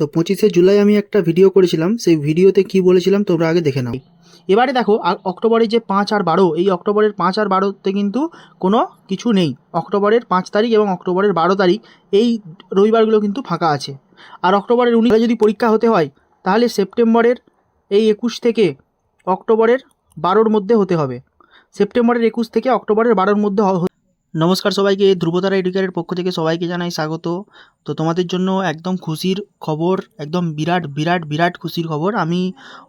তো পঁচিশে জুলাই আমি একটা ভিডিও করেছিলাম, সেই ভিডিওতে কি বলেছিলাম তোমরা আগে দেখে নাও। এবারে দেখো অক্টোবরের যে পাঁচ আর বারো, এই অক্টোবরের পাঁচ আর বারোতে কিন্তু কোনো কিছু নেই। অক্টোবরের পাঁচ তারিখ এবং অক্টোবরের বারো তারিখ, এই রবিবারগুলো কিন্তু ফাঁকা আছে। আর অক্টোবরের উনিশে যদি পরীক্ষা হতে হয়, তাহলে সেপ্টেম্বরের এই একুশ থেকে অক্টোবরের বারোর মধ্যে হতে হবে। সেপ্টেম্বরের একুশ থেকে অক্টোবরের বারোর মধ্যে নমস্কার সবাইকে, ধ্রুবতারা এডুকেয়ারের পক্ষ থেকে সবাইকে জানাই স্বাগত। তো তোমাদের জন্য একদম খুশির খবর, একদম বিরাট বিরাট বিরাট খুশির খবর। আমি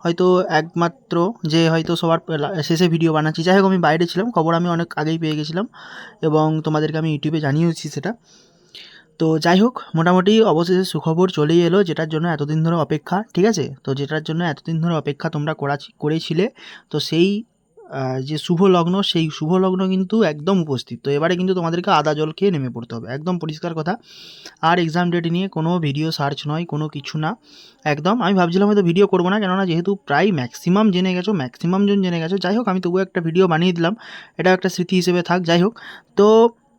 হয়তো একমাত্র যে হয়তো সবার শেষে ভিডিও বানাচ্ছি। যাই হোক, আমি বাইরে ছিলাম, খবর আমি অনেক আগেই পেয়ে গেছিলাম এবং তোমাদেরকে আমি ইউটিউবে জানিয়েছি সেটা। তো যাই হোক, মোটামুটি অবশেষে সুখবর চলেই এলো, যেটার জন্য এতদিন ধরে অপেক্ষা, ঠিক আছে? তো যেটার জন্য এতদিন ধরে অপেক্ষা তোমরা করাছি, করেছিলে, তো সেই যে শুভ লগ্ন সেই শুভ লগ্ন কিন্তু একদম উপস্থিত। তো এবারে কিন্তু তোমাদেরকে আদা জল খেয়ে নেমে পড়তে হবে। একদম পরিষ্কার কথা। আর এক্সাম ডেট নিয়ে কোনো ভিডিও সার্চ নয়, কোনো কিছু না। একদম, আমি ভাবছিলাম হয়তো ভিডিও করব না, কেননা যেহেতু প্রায় ম্যাক্সিমাম জেনে গেছো ম্যাক্সিমাম জন জেনে গেছো, যাই হোক, আমি তবুও একটা ভিডিও বানিয়ে দিলাম। এটাও একটা স্মৃতি হিসেবে থাক, যাই হোক। তো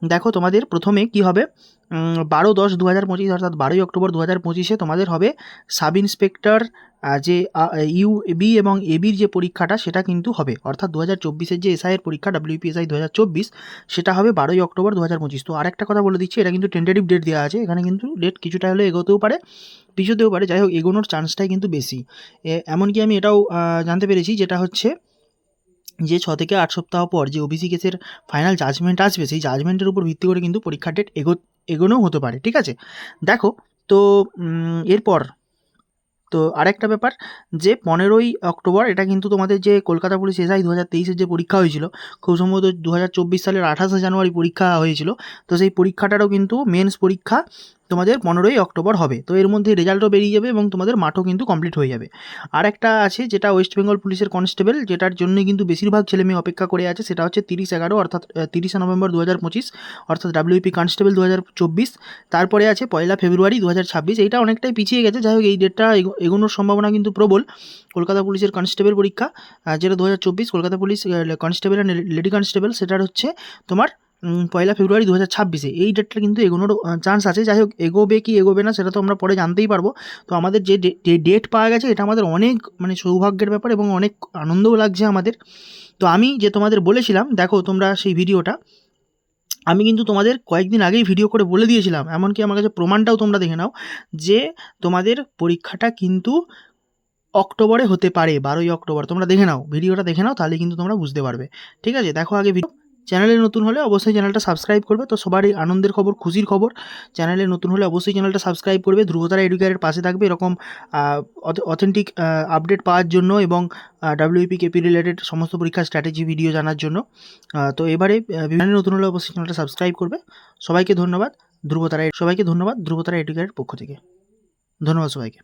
দেখো তোমাদের প্রথমে কি হবে? বারো দশ দু হাজার পঁচিশ অর্থাৎ বারোই অক্টোবর দু হাজার পঁচিশে তোমাদের হবে সাব ইন্সপেক্টর যে ইউ বি এবং এবির যে পরীক্ষাটা সেটা কিন্তু হবে। অর্থাৎ দু হাজার চব্বিশের যে এসআইয়ের পরীক্ষা, ডাব্লিউপিএসআই দু হাজার চব্বিশ, সেটা হবে বারোই অক্টোবর দু হাজার পঁচিশ। তো আরেকটা কথা বলে দিচ্ছি, এটা কিন্তু টেন্টেটিভ ডেট দেওয়া আছে। এখানে কিন্তু ডেট কিছুটা হলে এগোতেও পারে, পিছোতেও পারে। যাই হোক, এগোনোর চান্সটাই কিন্তু বেশি। এমনকি আমি এটাও জানতে পেরেছি, যেটা হচ্ছে যে ছ থেকে আট সপ্তাহ পর যে ওবিসি কেসের ফাইনাল জাজমেন্ট আসবে, সেই জাজমেন্টের উপর ভিত্তি করে কিন্তু পরীক্ষার ডেট এগো, এগোনোও হতে পারে, ঠিক আছে? দেখো, তো এরপর, তো আরেকটা ব্যাপার যে পনেরোই অক্টোবর, এটা কিন্তু তোমাদের যে কলকাতা পুলিশ এসআই দু হাজার তেইশের যে পরীক্ষা হয়েছিল, খুব সম্ভবত দু হাজার চব্বিশ সালের আঠাশে জানুয়ারি পরীক্ষা হয়েছিল, তো সেই পরীক্ষাটারও কিন্তু মেন্স পরীক্ষা তোমাদের পনেরোই অক্টোবর হবে। তো এর মধ্যে রেজাল্টও বেরিয়ে যাবে এবং তোমাদের মাঠও কিন্তু কমপ্লিট হয়ে যাবে। আর একটা আছে যেটা ওয়েস্ট বেঙ্গল পুলিশের কনস্টেবল যেটার জন্য কিন্তু বেশিরভাগ ছেলে মেয়ে অপেক্ষা করে আছে, সেটা হচ্ছে তিরিশ এগারো অর্থাৎ তিরিশে নভেম্বর দু হাজার পঁচিশ, অর্থাৎ ডাব্লিউপি কনস্টেবল দু হাজার চব্বিশ। তারপরে আছে পয়লা ফেব্রুয়ারি দু হাজার ছাব্বিশ। এইটা অনেকটাই পিছিয়ে গেছে। যাই হোক, এই ডেটটা এগো- এগোনোর সম্ভাবনা কিন্তু প্রবল। কলকাতা পুলিশের কনস্টেবল পরীক্ষা যেটা দু হাজার চব্বিশ, Kolkata police constable and lady constable সেটার হচ্ছে তোমার পয়লা ফেব্রুয়ারি দু হাজার ছাব্বিশে। এই ডেটটা কিন্তু এগোনোর চান্স আছে। যাই হোক, এগোবে কি এগোবে না, সেটা তো আমরা পরে জানতেই পারব। তো আমাদের যে ডেট পাওয়া গেছে, এটা আমাদের অনেক মানে সৌভাগ্যের ব্যাপার এবং অনেক আনন্দও লাগছে আমাদের। তো আমি যে তোমাদের বলেছিলাম, দেখো তোমরা সেই ভিডিওটা, আমি কিন্তু তোমাদের কয়েকদিন আগেই ভিডিও করে বলে দিয়েছিলাম। এমনকি আমার কাছে প্রমাণটাও তোমরা দেখে নাও যে তোমাদের পরীক্ষাটা কিন্তু অক্টোবরে হতে পারে, বারোই অক্টোবর। তোমরা দেখে নাও, ভিডিওটা দেখে নাও, তাহলে কিন্তু তোমরা বুঝতে পারবে। ঠিক আছে, দেখো আগে ভিডিও চ্যানেলে নতুন হলে অবশ্যই চ্যানেলটা সাবস্ক্রাইব করবে। তো সবারই আনন্দের খবর, খুশির খবর। চ্যানেলে নতুন হলে অবশ্যই চ্যানেলটা সাবস্ক্রাইব করবে। ধ্রুবতারা এডুকেয়ারের পাশে থাকবে এরকম অথেন্টিক আপডেট পাওয়ার জন্য এবং ডাব্লিউপি কেপি রিলেটেড সমস্ত পরীক্ষার স্ট্র্যাটেজি ভিডিও জানার জন্য। তো এবারে বিভিন্ন নতুন হলে অবশ্যই চ্যানেলটা সাবস্ক্রাইব করবে। সবাইকে ধন্যবাদ। ধ্রুবতারা সবাইকে ধন্যবাদ ধ্রুবতারা এডুকেয়ারের পক্ষ থেকে। ধন্যবাদ সবাইকে।